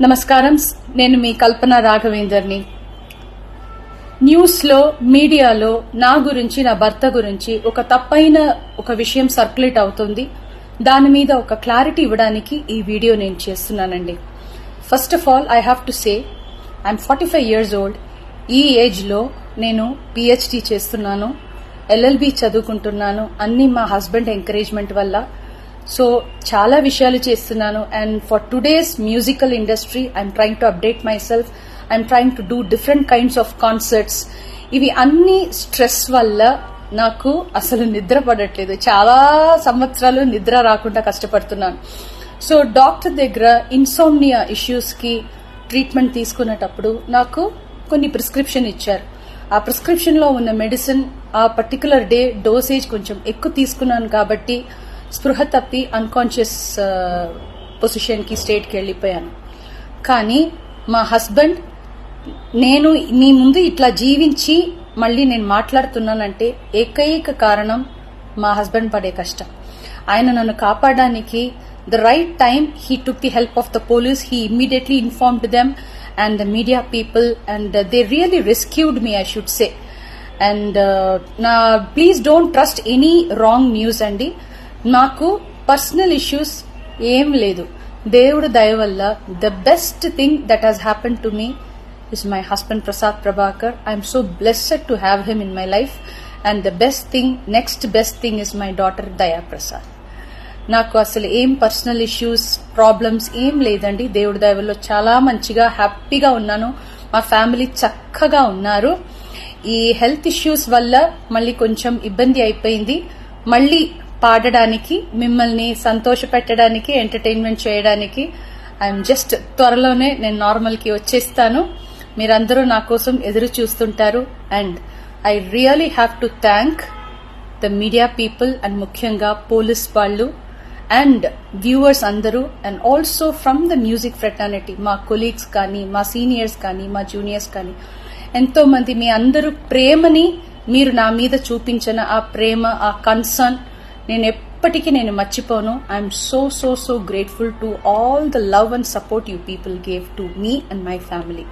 నమస్కారం. నేను మీ కల్పన రాఘవేందర్ని. న్యూస్లో మీడియాలో నా గురించి నా భర్త గురించి ఒక తప్పైన ఒక విషయం సర్క్యులేట్ అవుతుంది. దాని మీద ఒక క్లారిటీ ఇవ్వడానికి ఈ వీడియో నేను చేస్తున్నానండి. First of all I have to say I'm forty five years old ఈ ఏజ్లో నేను పిహెచ్డి చేస్తున్నాను. ఎల్ఎల్బి చదువుకుంటున్నాను. అన్ని మా హస్బెండ్ ఎంకరేజ్మెంట్ వల్ల సో చాలా విషయాలు చేస్తున్నాను. And for today's musical industry I'm trying to update myself I'm trying to do different kinds of concerts ఇవి అన్ని స్ట్రెస్ వల్ల నాకు అసలు నిద్ర పడట్లేదు. చాలా సంవత్సరాలు నిద్ర రాకుండా కష్టపడుతున్నాను. సో డాక్టర్ దగ్గర ఇన్సోమ్నియా ఇష్యూస్కి ట్రీట్మెంట్ తీసుకునేటప్పుడు నాకు కొన్ని ప్రిస్క్రిప్షన్ ఇచ్చారు. ఆ ప్రిస్క్రిప్షన్లో ఉన్న మెడిసిన్ ఆ పర్టికులర్ డే డోసేజ్ కొంచెం ఎక్కువ తీసుకున్నాను కాబట్టి స్పృహ తప్పి అన్కాన్షియస్ పొజిషన్కి స్టేట్కి వెళ్ళిపోయాను. కానీ మా హస్బెండ్ నేను మీ ముందు ఇట్లా జీవించి మళ్ళీ నేను మాట్లాడుతున్నానంటే ఏకైక కారణం మా హస్బెండ్ పడే కష్టం. ఆయన నన్ను కాపాడడానికి the right time he took the help of the police he immediately informed them and the media people and they really rescued me I should say and నా please don't trust any wrong news అండి నాకు personal issues ఏం లేదు. దేవుడు దయ వల్ల the best thing that has happened to me is my husband Prasad Prabhakar. I'm so blessed to have him in my life and the best thing next best thing is my daughter Daya Prasad. నాకు అసలు ఏం personal issues problems ఏం లేదండి. దేవుడి దయవల్లో చాలా మంచిగా హ్యాపీగా ఉన్నాను. మా ఫ్యామిలీ చక్కగా ఉన్నారు. ఈ హెల్త్ ఇష్యూస్ వల్ల మళ్ళీ కొంచెం ఇబ్బంది అయిపోయింది. మళ్ళీ పాడడానికి మిమ్మల్ని సంతోష పెట్టడానికి ఎంటర్టైన్మెంట్ చేయడానికి ఐఎమ్ జస్ట్ త్వరలోనే నేను నార్మల్కి వచ్చేస్తాను. మీరందరూ నా కోసం ఎదురు చూస్తుంటారు. And I really have to thank the media people and ముఖ్యంగా పోలీస్ వాళ్ళు అండ్ వ్యూవర్స్ అందరూ and also from the music fraternity మా కొలీగ్స్ కానీ మా సీనియర్స్ కానీ మా జూనియర్స్ కానీ. ఎంతో మంది మీ అందరూ ప్రేమని మీరు నా మీద చూపించిన ఆ ప్రేమ ఆ కన్సర్న్ నేను ఎప్పటికీ నేను మర్చిపోను. I'm so so so grateful to all the love and support you people gave to me and my family